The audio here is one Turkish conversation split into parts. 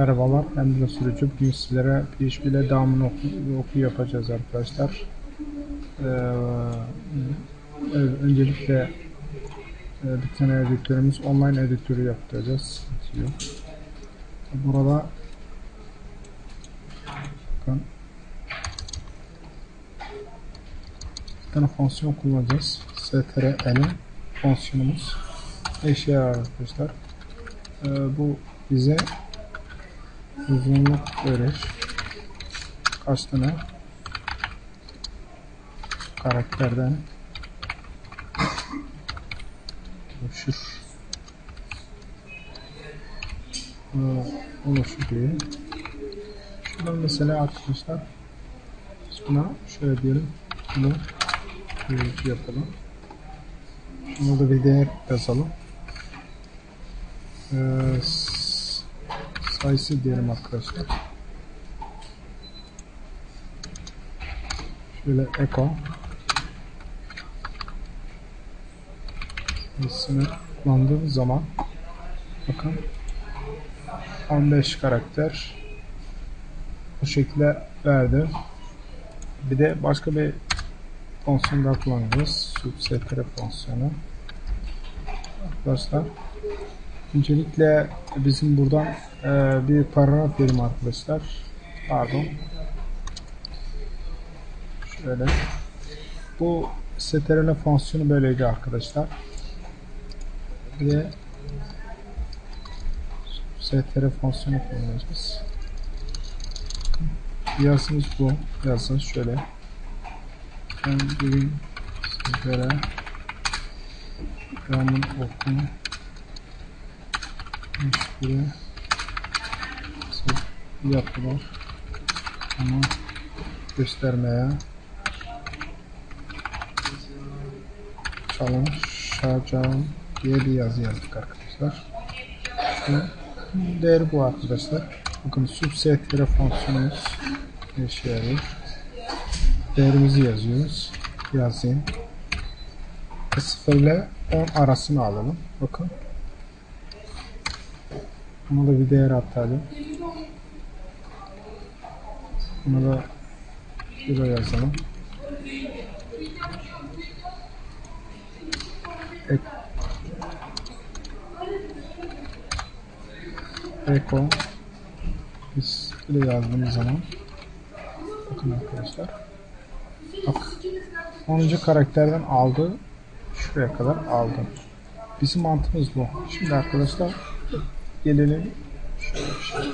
Merhabalar, ben de sürücü. Bugün sizlere PHP ile devamını oku, oku yapacağız arkadaşlar. Ee, öncelikle e, bir tane editörümüz online editörü yok. Burada bakın bir tane fonksiyon kullanacağız. strl fonksiyonumuz yarar arkadaşlar. Ee, bu bize uzunluk. Kaç tane karakterden oluşur. Oluşur diye. Şuradan mesela arkadaşlar buna şöyle diyelim. Bunu yapalım. Şunu da bir değer yazalım. Ee, sayısı diyelim arkadaşlar. Şöyle echo sayısını kullandığım zaman bakın 15 karakter bu şekilde verdi. Bir de başka bir fonksiyon daha kullanacağız. Substr fonksiyonu. Arkadaşlar Öncelikle bizim buradan e, bir paragraf verim arkadaşlar. Pardon. Şöyle. Bu strl fonksiyonu böyleydi arkadaşlar. Bir de strl fonksiyonu kullanacağız. Yazımız bu. Yazınız şöyle. Ben bugün sizlere Ramın okunu Müşteri yapılar ama göstermeye çalışacağım diye bir yazı yazdık arkadaşlar. Şu değeri bu arkadaşlar. Bakın subsetre fonksiyonumuz işe yarıyor. Değerimizi yazıyoruz. Yazayım. 0 ile 10 arasını alalım. Bakın Buna da bir değer atalım. Buna da şuraya yazalım. Ek Eko biz böyle yazdığımız zaman bakın arkadaşlar bak 10. karakterden aldı şuraya kadar aldı bizim mantığımız bu şimdi arkadaşlar gelelim şöyle bir şey.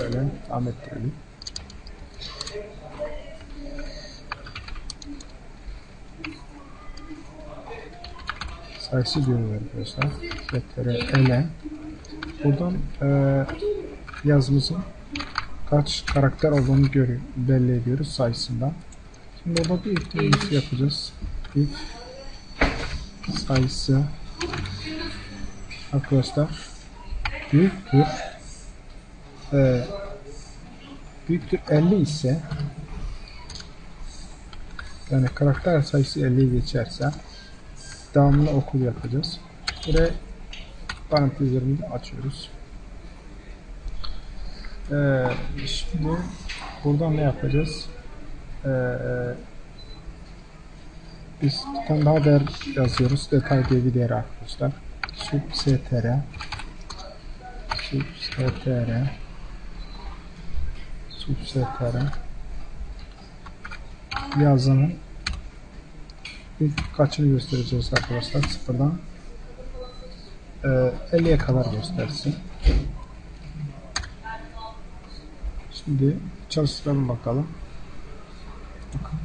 Böyle devam ettirelim. Sayısı diyoruz arkadaşlar. Setlere ele. Buradan e, yazımızın kaç karakter olduğunu görüyor, belli ediyoruz sayısından. Şimdi burada bir ifademizi yapacağız. If sayısı arkadaşlar büyüktür e, büyüktür 50 ise yani karakter sayısı 50'yi geçerse devamlı okul yapacağız. Buraya parantezlerimizi açıyoruz. Ee, şimdi buradan ne yapacağız? Ee, biz bir tane daha değer yazıyoruz. Detay diye bir değer arkadaşlar substr substr substr yazının ilk kaçını göstereceğiz arkadaşlar? Sıfırdan. E, 50'ye kadar göstersin. Şimdi çalıştıralım bakalım. Bakın.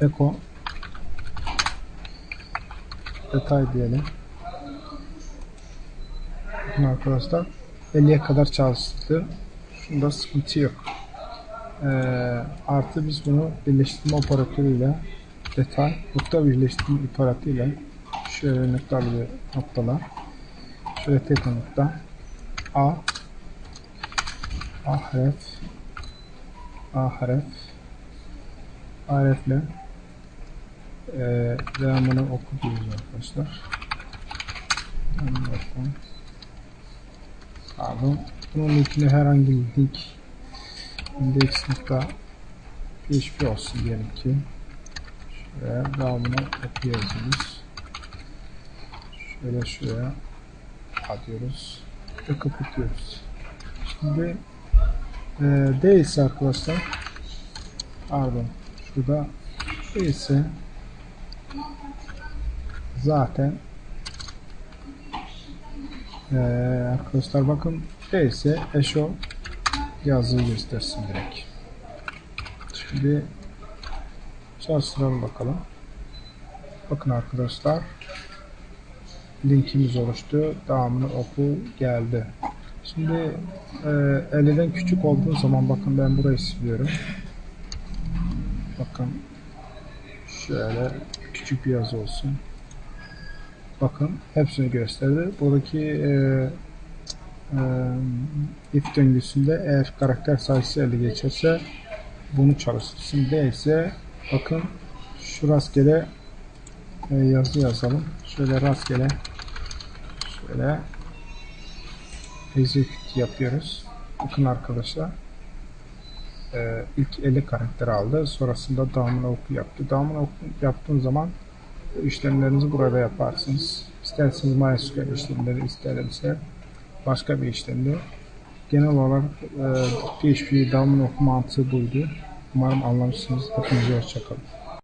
Eko detay diyelim. Bakın arkadaşlar 50'ye kadar çalıştı. Şunda sıkıntı yok. Ee, artı biz bunu birleştirme operatörüyle detay nokta birleştirme operatörüyle şöyle noktalı noktalar şöyle tek nokta A A harf A harf A harfle e, devamını oku diyoruz arkadaşlar. Pardon. Bunun linkini herhangi bir link index.php olsun diyelim ki. Şuraya devamını okuyabiliriz. Şöyle şuraya atıyoruz ve kapatıyoruz. Şimdi e, değilse arkadaşlar pardon şurada değilse zaten e, arkadaşlar bakın değilse eşo yazıyı göstersin direkt. Şimdi çalıştıralım bakalım. Bakın arkadaşlar linkimiz oluştu. Devamını oku geldi. Şimdi e, 50'den küçük olduğu zaman bakın ben burayı siliyorum. Bakın şöyle küçük bir yazı olsun. Bakın hepsini gösterdi. Buradaki e, e, if döngüsünde eğer karakter sayısı 50 geçerse bunu çalıştırsın. Değilse bakın şu rastgele e, yazı yazalım. Şöyle rastgele şöyle execute yapıyoruz. Bakın arkadaşlar e, ilk 50 karakter aldı. Sonrasında devamını oku yaptı. Devamını oku yaptığın zaman işlemlerinizi burada yaparsınız. İsterseniz MySQL işlemleri isterse başka bir işlemde. Genel olarak e, PHP devamını oku mantığı buydu. Umarım anlamışsınız. Hepinize hoşçakalın.